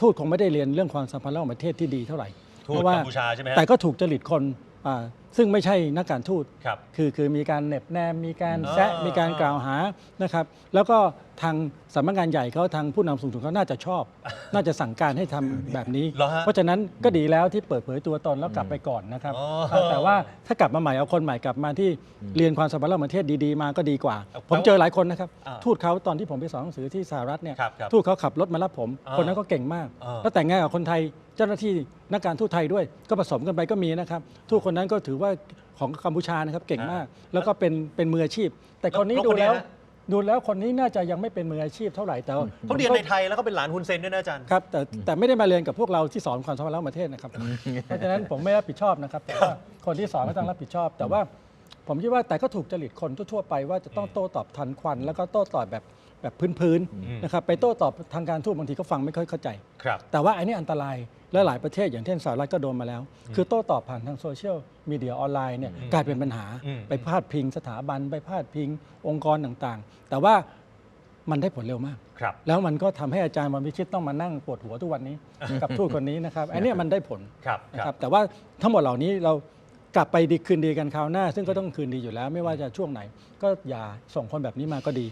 ทูตคงไม่ได้เรียนเรื่องความสัมพันธ์ระหว่างประเทศที่ดีเท่าไหร่ ทูตเพราะว่ากัมพูชาใช่ไหมฮะ แต่ก็ถูกจริตคนอ่า ซึ่งไม่ใช่นักการทูตครับ คือคือมีการเหน็บแนมมีการอ่าแซะมีการกล่าวหานะครับ แล้วก็ทางสำนักงานใหญ่เขาทางผู้นำสูงสุดเขาน่าจะชอบ น่าจะสั่งการให้ทำแบบนี้ เหรอฮะเพราะฉะนั้นก็ดีแล้วที่เปิดเผยตัวตนแล้วกลับไปก่อนนะครับ อ๋อเออแต่ว่าถ้ากลับมาใหม่เอาคนใหม่กลับมาที่เรียนความสัมพันธ์ระหว่างประเทศดีๆมาก็ดีกว่า เอาผมเจอหลายคนนะครับ อ่าทูตเขาตอนที่ผมไปสอนหนังสือที่สหรัฐเนี่ยครับครับทูตเขาขับรถมารับผม อ่าคนนั้นก็เก่งมาก อ่า แล้วแต่งงานกับคนไทยเจ้าหน้าที่นักการทูตไทยด้วย ก็ผสมกันไปก็มีนะครับทูตคนนั้นก็ถือว่าของกัมพูชานะครับเก่งมาก แล้วก็เป็นเป็นมืออาชีพ แต่คนนี้แล้วดูคนเนี้แล้ยว ฮะ ดูแล้วคนนี้น่าจะยังไม่เป็นมืออาชีพเท่าไหร่แต่ว่าเขาเรียนในไทยแล้วเขาเป็นหลานฮุนเซนด้วยนะอาจารย์ ครับแต่แต่ไม่ได้มาเรียนกับพวกเราที่สอนความสัมพันธ์ระหว่างประเทศนะครับ เพราะฉะนั้นผมไม่รับผิดชอบนะครับแต่ว่าคนที่สอนก็ต้องรับผิดชอบ แต่ว่าผมคิดว่าแต่ก็ถูกจริตคนทั่วๆไปว่าจะต้องโต้ตอบทันควัน แล้วก็โต้ตอบแบบแบบพื้นอืมๆนะครับไปโต้ตอบทางการทูตบางทีก็ฟังไม่ค่อยเข้าใจ ครับ แต่ว่าอันนี้อันตราย และหลายประเทศอย่างเช่นสหรัฐก็โดนมาแล้ว คือโต้ตอบผ่านทางโซเชียลมีเดียออนไลน์เนี่ยกลายเป็นปัญหาอืมไปพาดพิงสถาบัน ไปพาดพิงองค์กรต่างๆ แต่ว่ามันได้ผลเร็วมากครับแล้วมันก็ทำให้อาจารย์วันวิชิตต้องมานั่งปวดหัวทุกวันนี้ กับทูตคนนี้นะครับอันเนี้ยมันได้ผลครับนะคครัรับบแต่ว่าทั้งหมดเหล่านี้เรากลับไปดีคืนดีกันคราวหน้า ซึ่งก็ต้องคืนดีอยู่แล้ว ไม่ว่าจะช่วงไหน ก็อย่าส่งคนแบบนี้มาก็ดี